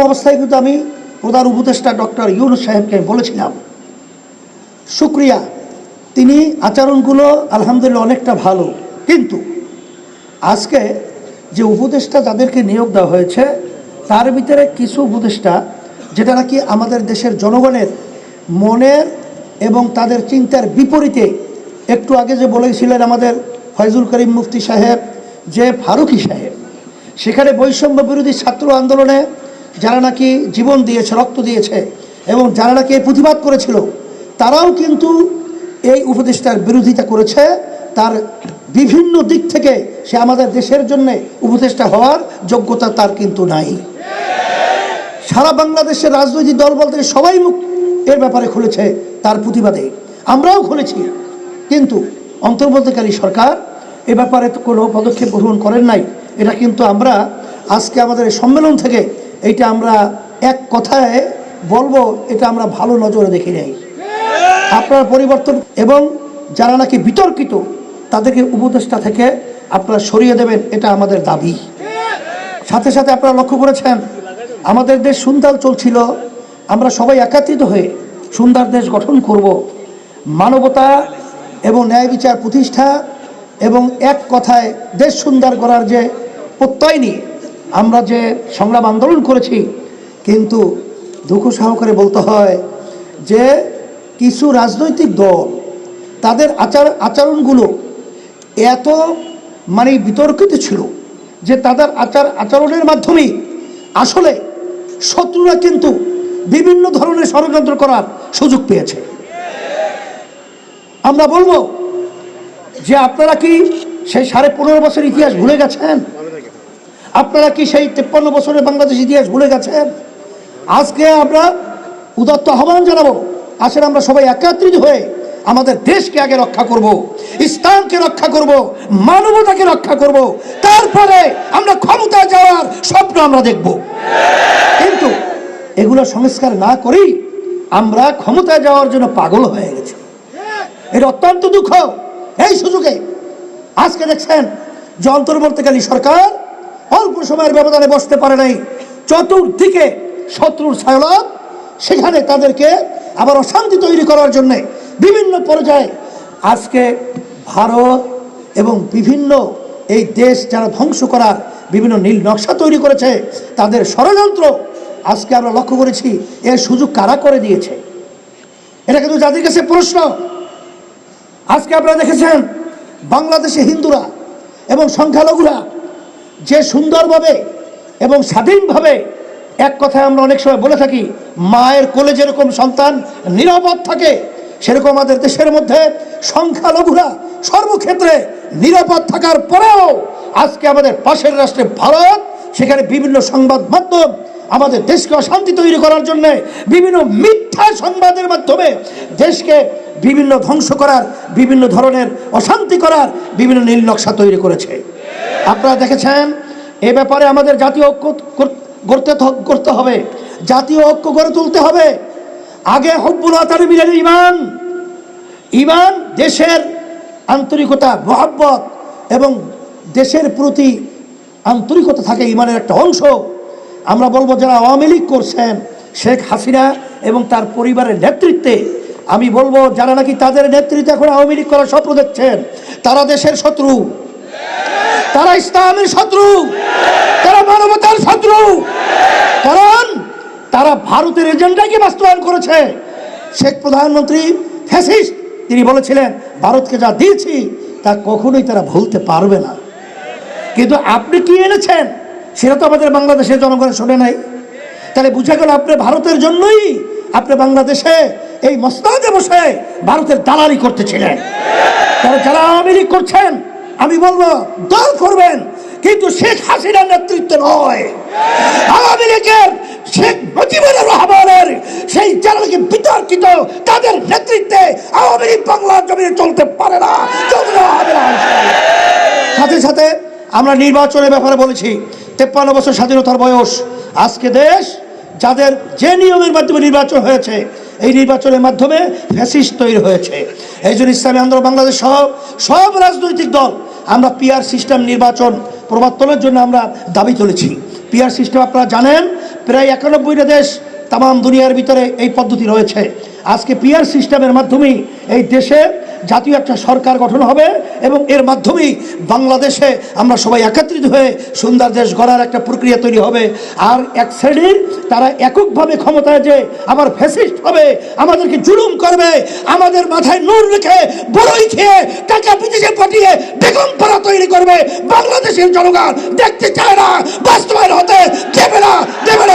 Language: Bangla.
অবস্থায় কিন্তু আমি প্রধান উপদেষ্টা ডক্টর ইউনুস সাহেবকে বলেছিলাম, শুক্রিয়া, তিনি আচরণগুলো আলহামদুলিল্লাহ অনেকটা ভালো, কিন্তু আজকে যে উপদেষ্টা যাদেরকে নিয়োগ দেওয়া হয়েছে, তার ভিতরে কিছু উপদেষ্টা, যেটা নাকি আমাদের দেশের জনগণের মনের এবং তাদের চিন্তার বিপরীতে, একটু আগে যে বলেছিলেন আমাদের ফয়জুল করিম মুফতি সাহেব, যে ফারুকি সাহেব, সেখানে বৈষম্য বিরোধী ছাত্র আন্দোলনে যারা নাকি জীবন দিয়েছে, রক্ত দিয়েছে এবং যারা নাকি প্রতিবাদ করেছিল, তারাও কিন্তু এই উপদেষ্টার বিরোধিতা করেছে। তার বিভিন্ন দিক থেকে সে আমাদের দেশের জন্য উপদেষ্টা হওয়ার যোগ্যতা তার কিন্তু নাই। সারা বাংলাদেশের রাজনৈতিক দল বলতে সবাই মুখ এর ব্যাপারে খুলেছে তার প্রতিবাদে। আমরাও খুলেছি। কিন্তু অন্তর্বর্তীকারী সরকার এ ব্যাপারে কোনো পদক্ষেপ গ্রহণ করেন নাই। এটা কিন্তু আমরা আজকে আমাদের সম্মেলন থেকে এইটা আমরা এক কথায় বলব, এটা আমরা ভালো নজরে দেখি নাই। আপনার পরিবর্তন এবং যারা নাকি বিতর্কিত, তাদেরকে উপদেষ্টা থেকে আপনারা সরিয়ে দেবেন, এটা আমাদের দাবি। সাথে সাথে আপনারা লক্ষ্য করেছেন, আমাদের দেশ সুন্দর চলছিল, আমরা সবাই একাত্রিত হয়ে সুন্দর দেশ গঠন করব। মানবতা এবং ন্যায় বিচার প্রতিষ্ঠা এবং এক কথায় দেশ সুন্দর করার যে প্রত্যয় নিয়ে আমরা যে সংগ্রাম আন্দোলন করেছি, কিন্তু দুঃখ সহকারে বলতে হয় যে কিছু রাজনৈতিক দল তাদের আচার, আচরণগুলো এত মানে বিতর্কিত ছিল যে তাদের আচার, আচরণের মাধ্যমেই আসলে শত্রুরা কিন্তু বিভিন্ন ধরনের ষড়যন্ত্র করার সুযোগ পেয়েছে। আমরা বলব যে আপনারা কি সেই সাড়ে পনেরো বছর ইতিহাস ভুলে গেছেন? আপনারা কি সেই তেপ্পান্ন বছরের বাংলাদেশ ইতিহাস ভুলে গেছেন? আজকে আমরা উদাত্ত আহ্বান জানাব। আসলে আমরা সবাই একত্রিত হয়ে আমাদের দেশকে আগে রক্ষা করব, ইসলামকে রক্ষা করব, মানবতাকে রক্ষা করব। তারপরে আমরা ক্ষমতা যাওয়ার স্বপ্ন আমরা দেখব। কিন্তু এগুলো সংস্কার না করেই আমরা ক্ষমতা যাওয়ার জন্য পাগল হয়ে গেছি। এটা অত্যন্ত দুঃখ। এই সুযোগে আজকে দেখছেন যে অন্তর্বর্তীকালী সরকার সময়ের ব্যবধানে বসতে পারে নাই। চতুর্দিকে শত্রুর ছায়লাভ সেখানে তাদেরকে আবার অশান্তি তৈরি করার জন্যে বিভিন্ন পর্যায়ে আজকে ভারত এবং বিভিন্ন এই দেশ যারা ধ্বংস করার বিভিন্ন নীল নকশা তৈরি করেছে, তাদের ষড়যন্ত্র আজকে আমরা লক্ষ্য করেছি, এর সুযোগ কারা করে দিয়েছে? এটা কিন্তু যাদের কাছে প্রশ্ন। আজকে আপনারা দেখেছেন, বাংলাদেশে হিন্দুরা এবং সংখ্যালঘুরা যে সুন্দরভাবে এবং স্বাধীনভাবে এক কথায় আমরা অনেক সময় বলে থাকি, মায়ের কোলে যেরকম সন্তান নিরাপদ থাকে, সেরকম আমাদের দেশের মধ্যে সংখ্যালঘুরা সর্বক্ষেত্রে নিরাপদ থাকার পরেও আজকে আমাদের পাশের রাষ্ট্রে ভারত, সেখানে বিভিন্ন সংবাদ মাধ্যম আমাদের দেশকে অশান্তি তৈরি করার জন্য, বিভিন্ন মিথ্যা সংবাদের মাধ্যমে দেশকে বিভিন্ন ধ্বংস করার, বিভিন্ন ধরনের অশান্তি করার বিভিন্ন নীল নকশা তৈরি করেছে। আপনারা দেখেছেন, এ ব্যাপারে আমাদের জাতীয় ঐক্য কর- গড়তে করতে হবে। জাতীয় ঐক্য গড়ে তুলতে হবে। আগে হব্বুল আতার মিলেন ইমান ইমান দেশের আন্তরিকতা, মহাব্বত এবং দেশের প্রতি আন্তরিকতা থাকে ইমানের একটা অংশ। আমরা বলব যারা আওয়ামী লীগ করছেন, শেখ হাসিনা এবং তার পরিবারের নেতৃত্বে, আমি বলব যারা নাকি তাদের নেতৃত্বে এখন আওয়ামী লীগ করার স্বপ্ন দেখছেন, তারা দেশের শত্রু। তারা ইসলামের শত্রু। তারা মানবতার শত্রু। কারণ তারা ভারতের এজেন্ডাকে বাস্তবায়ন করেছে। শেখ প্রধানমন্ত্রী ফ্যাসিস্ট, তিনি বলেছিলেন, ভারতকে যা দিয়েছি, তা কখনোই তারা ভুলতে পারবে না। কিন্তু আপনি কি এনেছেন? সেটা তো আমাদের বাংলাদেশের জনগণ শোনে নাই। তাহলে বুঝা গেল আপনি ভারতের জন্যই আপনি বাংলাদেশে এই মসনাদে বসে ভারতের দালালি করতেছিলেন। তারা যারা আওয়ামী লীগ করছেন আমি বলব, দল করবেন, কিন্তু শেখ হাসিনার নেতৃত্বে নয়। আওয়ামী লীগের শেখ মুজিবুর রহমানের সেই যারা বিতর্কিত, তাদের নেতৃত্বে আওয়ামী লীগ বাংলার জমিনে চলতে পারে না চলতে হবে না। সাথে সাথে আমরা নির্বাচনের ব্যাপারে বলেছি, তেপ্পান্ন বছর স্বাধীনতার বয়স। আজকে দেশ যাদের যে নিয়মের মাধ্যমে নির্বাচন হয়েছে, এই নির্বাচনের মাধ্যমে ফ্যাসিস্ট তৈরি হয়েছে। এই জন্য ইসলামী আন্দোলন, বাংলাদেশ সহ সব রাজনৈতিক দল আমরা পিয়ার সিস্টেম নির্বাচন প্রবর্তনের জন্য আমরা দাবি তুলেছি। পিয়ার সিস্টেম আপনারা জানেন, প্রায় একানব্বইটা দেশ তাম দুনিয়ার ভিতরে এই পদ্ধতি রয়েছে। আজকে পিয়ার সিস্টেমের মাধ্যমেই এই দেশে জাতীয় একটা সরকার গঠন হবে এবং এর মাধ্যমেই বাংলাদেশে আমরা সবাই একত্রিত হয়ে সুন্দর দেশ গড়ার একটা প্রক্রিয়া তৈরি হবে। আর এক শ্রেণির তারা এককভাবে ক্ষমতায় যে আবার ফ্যাসিস্ট হবে, আমাদেরকে জুলুম করবে, আমাদের মাথায় নূর রেখে বড়ই খেয়ে টাকা বিদেশে পাঠিয়ে বেগম পাড়া তৈরি করবে। বাংলাদেশের জনগণ দেখতে চায় না, বাস্তবায়ন হতে দেবে না দেবে না